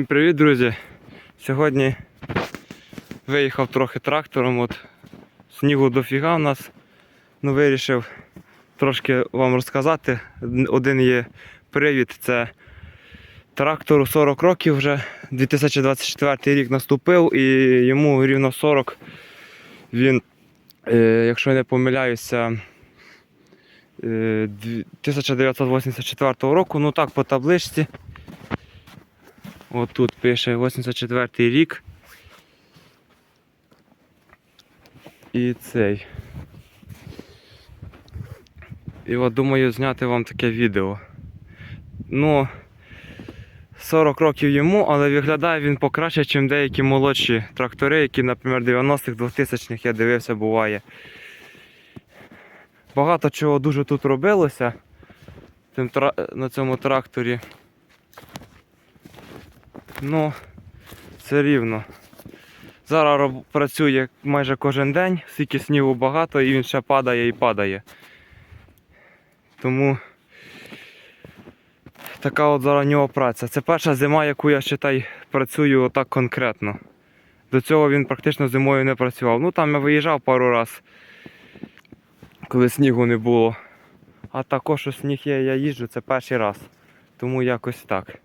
Всім привіт, друзі! Сьогодні виїхав трохи трактором, от снігу дофіга в нас. Ну, вирішив трошки вам розказати. Один є привід, це трактору 40 років вже. 2024 рік наступив і йому рівно 40. Він, е, якщо я не помиляюся, е, 1984 року, ну так, по табличці. От тут пише 84 рік. І цей. І от думаю зняти вам таке відео. Ну, 40 років йому, але виглядає він покраще, ніж деякі молодші трактори, які, наприклад, 90-х, 2000-х я дивився, буває. Багато чого дуже тут робилося на цьому тракторі. Ну, це рівно. Зараз роб- працює майже кожен день, скільки снігу багато і він ще падає і падає. Тому така от зараз у нього праця. Це перша зима, яку я считай, працюю отак конкретно. До цього він практично зимою не працював. Ну там я виїжджав пару раз, коли снігу не було. А також що сніг є, я їжджу, це перший раз. Тому якось так.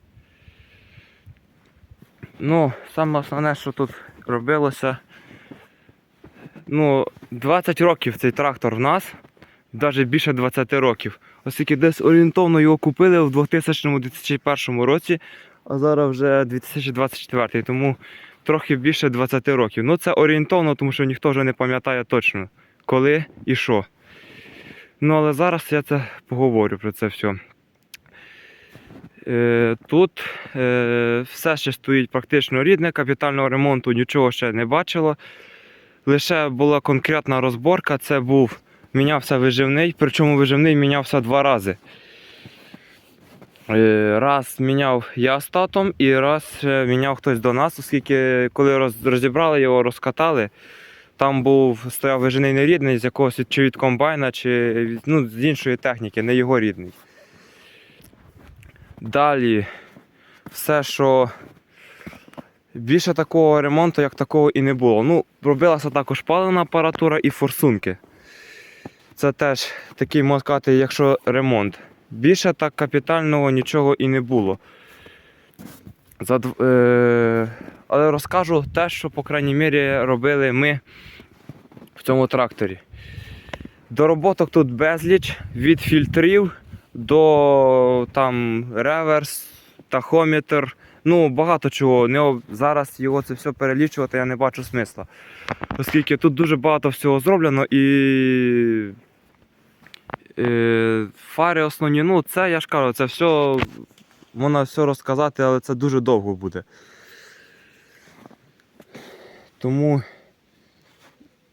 Ну, саме основне, що тут робилося. Ну, 20 років цей трактор в нас, навіть більше 20 років. Оскільки десь орієнтовно його купили в 2000-2001 році, а зараз вже 2024, тому трохи більше 20 років. Ну це орієнтовно, тому що ніхто вже не пам'ятає точно, коли і що. Ну, але зараз я це поговорю про це все. Е, Тут е, все ще стоїть практично рідне, капітального ремонту нічого ще не бачило. Лише була конкретна розборка, це був мінявся виживний, причому виживний мінявся два рази. Е, Раз міняв я з татом і раз міняв хтось до нас, оскільки коли розібрали його, розкатали, там був стояв вижений нерідний з якогось чи від комбайна, чи ну, з іншої техніки, не його рідний. Далі все, що більше такого ремонту, як такого і не було. Ну, робилася також паливна апаратура і форсунки. Це теж такий, можна сказати, якщо ремонт. Більше так капітального нічого і не було. За, е, але розкажу те, що, по крайній мірі, робили ми в цьому тракторі. Дороботок тут безліч від фільтрів до там реверс, тахометр. Ну, багато чого. Не, зараз його це все перелічувати я не бачу смисла. Оскільки тут дуже багато всього зроблено і е, фари основні, ну це я ж кажу, це все можна все розказати, але це дуже довго буде. Тому,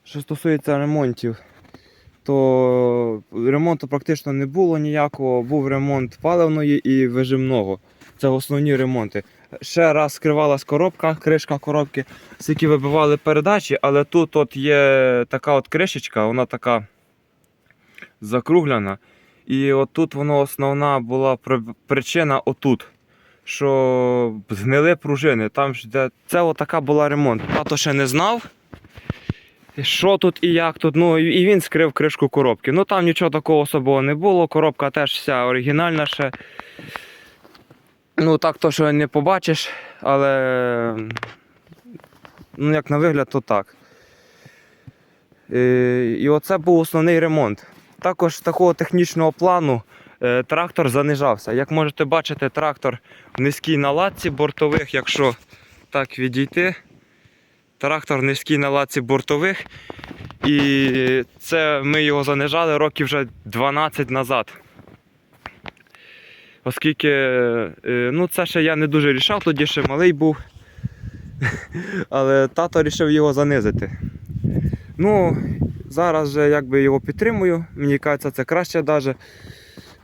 що стосується ремонтів, то ремонту практично не було ніякого. Був ремонт паливної і вижимного. Це основні ремонти. Ще раз скривалась коробка, кришка коробки, з які вибивали передачі, але тут от є така от кришечка, вона така закруглена. І отут воно основна була причина отут. Що згнили пружини. Там ж де це отака була ремонт. Тато ще не знав, що тут і як тут. Ну і він скрив кришку коробки. Ну там нічого такого особого не було. Коробка теж вся оригінальна ще. Ну так то, що не побачиш, але ну, як на вигляд, то так. Е, І оце був основний ремонт. Також такого технічного плану е, трактор занижався. Як можете бачити, трактор в низькій наладці бортових, якщо так відійти. Трактор в низькій наладці бортових. І це ми його занижали років вже 12 назад. Оскільки е, ну, це ще я не дуже рішав, тоді ще малий був. Але тато вирішив його занизити. Ну, зараз же якби його підтримую. Мені кажеться, це краще навіть.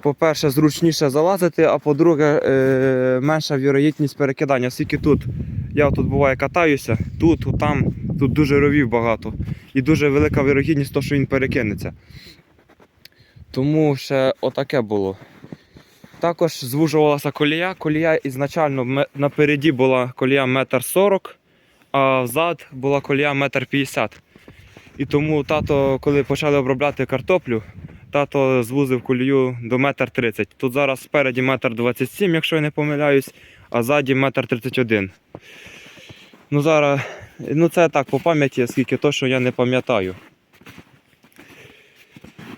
По-перше, зручніше залазити, а по-друге, е, менша вірогідність перекидання. Оскільки тут я тут буває катаюся, тут, там, тут дуже ровів багато. І дуже велика вірогідність, того, що він перекинеться. Тому ще отаке було. Також звужувалася колія. Колія ізначально напереді була колія метр сорок, а взад була колія метр п'ятдесят. І тому тато, коли почали обробляти картоплю, тато звузив колію до метр тридцять. Тут зараз спереді метр двадцять сім, якщо я не помиляюсь, а ззаді метр тридцять один. Ну зараз, ну це так по пам'яті, скільки то, що я не пам'ятаю.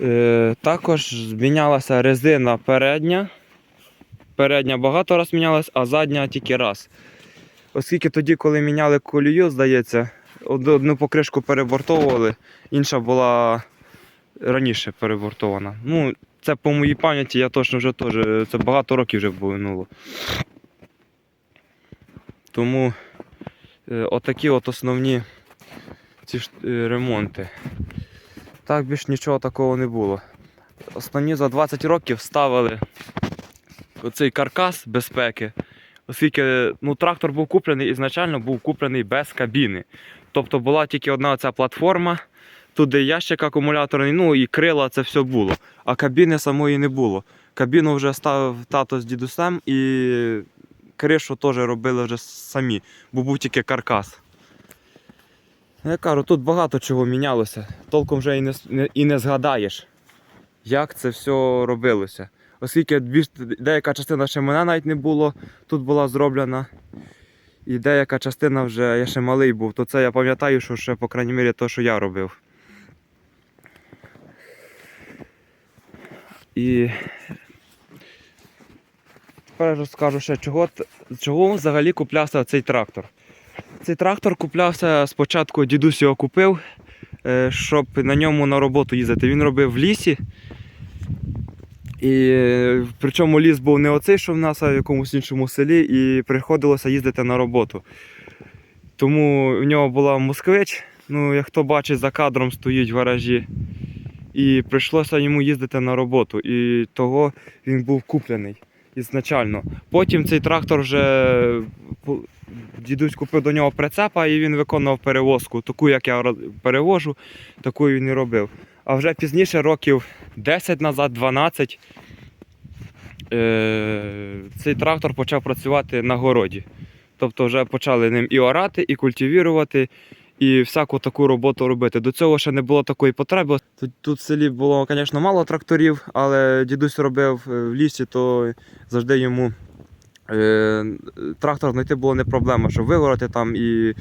Е, також змінялася резина передня. Передня багато раз мінялась, а задня тільки раз. Оскільки тоді, коли міняли колію, здається, одну покришку перебортовували, інша була раніше перебортована. Ну, це по моїй пам'яті, я точно вже теж, це багато років вже минуло. Тому е, отакі от основні ці е, ремонти. Так більш нічого такого не було. Основні за 20 років ставили оцей каркас безпеки, оскільки ну, трактор був куплений ізначально був куплений без кабіни. Тобто була тільки одна оця платформа, туди ящик акумуляторний, ну і крила це все було. А кабіни самої не було. Кабіну вже ставив тато з дідусем і кришу теж робили вже самі, бо був тільки каркас. Я кажу, тут багато чого мінялося. Толком вже і не, і не згадаєш, як це все робилося. Оскільки більш, деяка частина ще мене навіть не було, тут була зроблена. І деяка частина вже я ще малий був, то це я пам'ятаю, що ще, по крайній мірі, то, що я робив. І тепер розкажу ще, чого, чого взагалі куплявся цей трактор. Цей трактор куплявся спочатку, дідусь його купив, е, щоб на ньому на роботу їздити. Він робив в лісі. І причому ліс був не оцей, що в нас, а в якомусь іншому селі, і приходилося їздити на роботу. Тому в нього була москвич, ну, як хто бачить, за кадром стоїть в гаражі. І прийшлося йому їздити на роботу. І того він був куплений ізначально. Потім цей трактор вже дідусь купив до нього прицепа і він виконував перевозку. Таку, як я перевожу, таку він і робив. А вже пізніше, років 10 назад, 12, е- цей трактор почав працювати на городі. Тобто вже почали ним і орати, і культивірувати, і всяку таку роботу робити. До цього ще не було такої потреби. Тут, тут в селі було, звісно, мало тракторів, але дідусь робив е, в лісі, то завжди йому е, трактор знайти було не проблема, щоб вигорати там і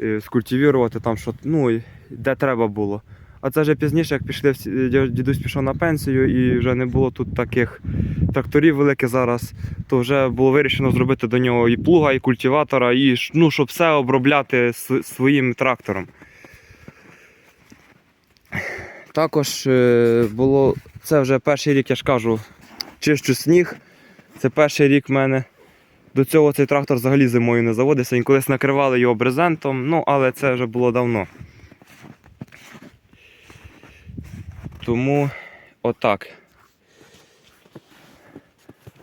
е, скультивірувати там, що, ну, де треба було. А це вже пізніше, як пішли, дідусь пішов на пенсію і вже не було тут таких тракторів великих зараз, то вже було вирішено зробити до нього і плуга, і культиватора, і ну, щоб все обробляти своїм трактором. Також е, було, це вже перший рік, я ж кажу, чищу сніг. Це перший рік в мене. До цього цей трактор взагалі зимою не заводився. Він колись накривали його брезентом, ну але це вже було давно. Тому отак.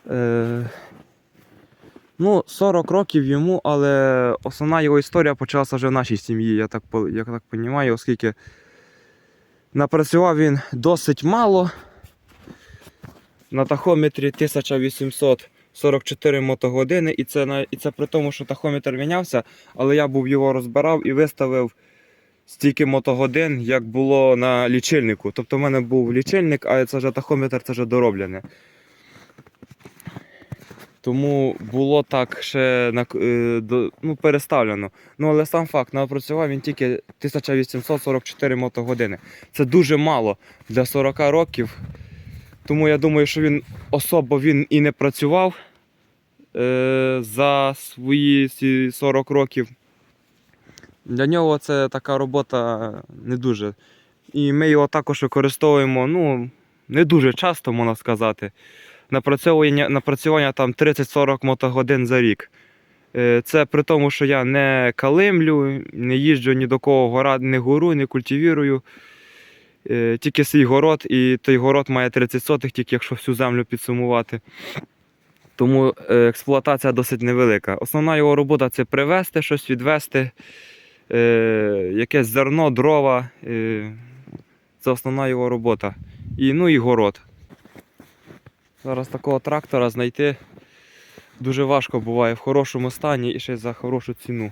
Е, ну, 40 років йому, але основна його історія почалася вже в нашій сім'ї, я так, я так розумію, оскільки напрацював він досить мало. На тахометрі 1844 мотогодини, і це, і це при тому, що тахометр мінявся, але я був його розбирав і виставив стільки мотогодин, як було на лічильнику. Тобто в мене був лічильник, а це вже тахометр це вже дороблене. Тому було так ще е, ну, переставлено. Ну, але сам факт, напрацював він тільки 1844 мотогодини. Це дуже мало для 40 років. Тому я думаю, що він особо він і не працював е, за свої 40 років. Для нього це така робота не дуже. І ми його також використовуємо ну, не дуже часто, можна сказати. Напрацьовування, напрацювання там 30-40 мотогодин за рік. Е, Це при тому, що я не калимлю, не їжджу ні до кого гора, не гору, не культивірую. Е, Тільки свій город, і той город має 30 сотих, тільки якщо всю землю підсумувати. Тому е, експлуатація досить невелика. Основна його робота це привезти щось, відвезти, е, якесь зерно, дрова. Е, це основна його робота. І, ну і город. Зараз такого трактора знайти дуже важко буває в хорошому стані і ще за хорошу ціну.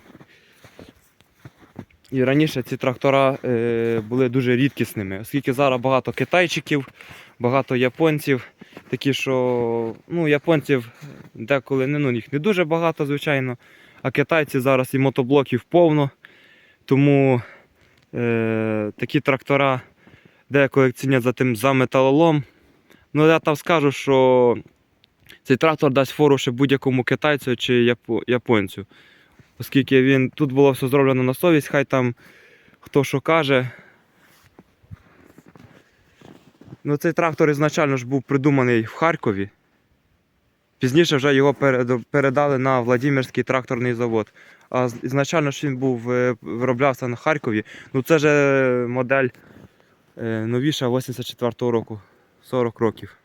І раніше ці трактора е, були дуже рідкісними, оскільки зараз багато китайчиків, багато японців, такі, що ну, японців деколи ну, їх не дуже багато, звичайно, а китайці зараз і мотоблоків повно. Тому е, такі трактора деколи цінять за тим за металолом. Ну, я там скажу, що цей трактор дасть фору ще будь-якому китайцю чи японцю. Оскільки він тут було все зроблено на совість, хай там хто що каже. Ну, цей трактор ізначально ж був придуманий в Харкові. Пізніше вже його передали на Владимирський тракторний завод. А ізначально ж він був е, вироблявся на Харкові. Ну це ж е, модель е, новіша 84-го року, 40 років.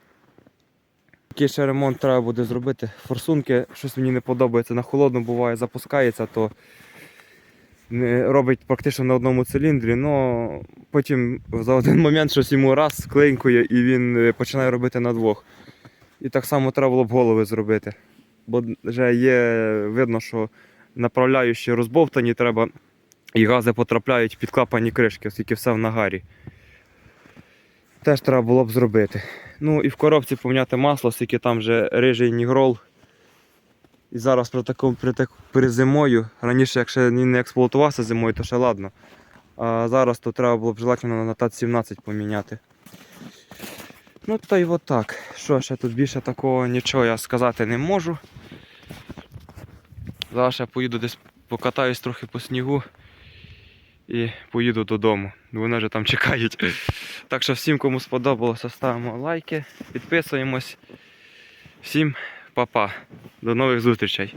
Який ще ремонт треба буде зробити. Форсунки, щось мені не подобається. На холодну буває, запускається, то робить практично на одному циліндрі, але потім за один момент щось йому раз склинкує і він починає робити на двох. І так само треба було б голови зробити. Бо вже є видно, що направляючі розбовтані треба, і гази потрапляють під клапані кришки, оскільки все в нагарі. Теж треба було б зробити. Ну і в коробці поміняти масло, оскільки там вже рижий нігрол. І зараз при такому при так, перед зимою, раніше, якщо він не експлуатувався зимою, то ще ладно. А зараз то треба було б желательно на ТАТ-17 поміняти. Ну та й от так. Що ще тут більше такого нічого я сказати не можу. Зараз я поїду десь покатаюсь трохи по снігу і поїду додому. Вони вже там чекають. Так що всім, кому сподобалося, ставимо лайки, підписуємось. Всім па-па. До нових зустрічей.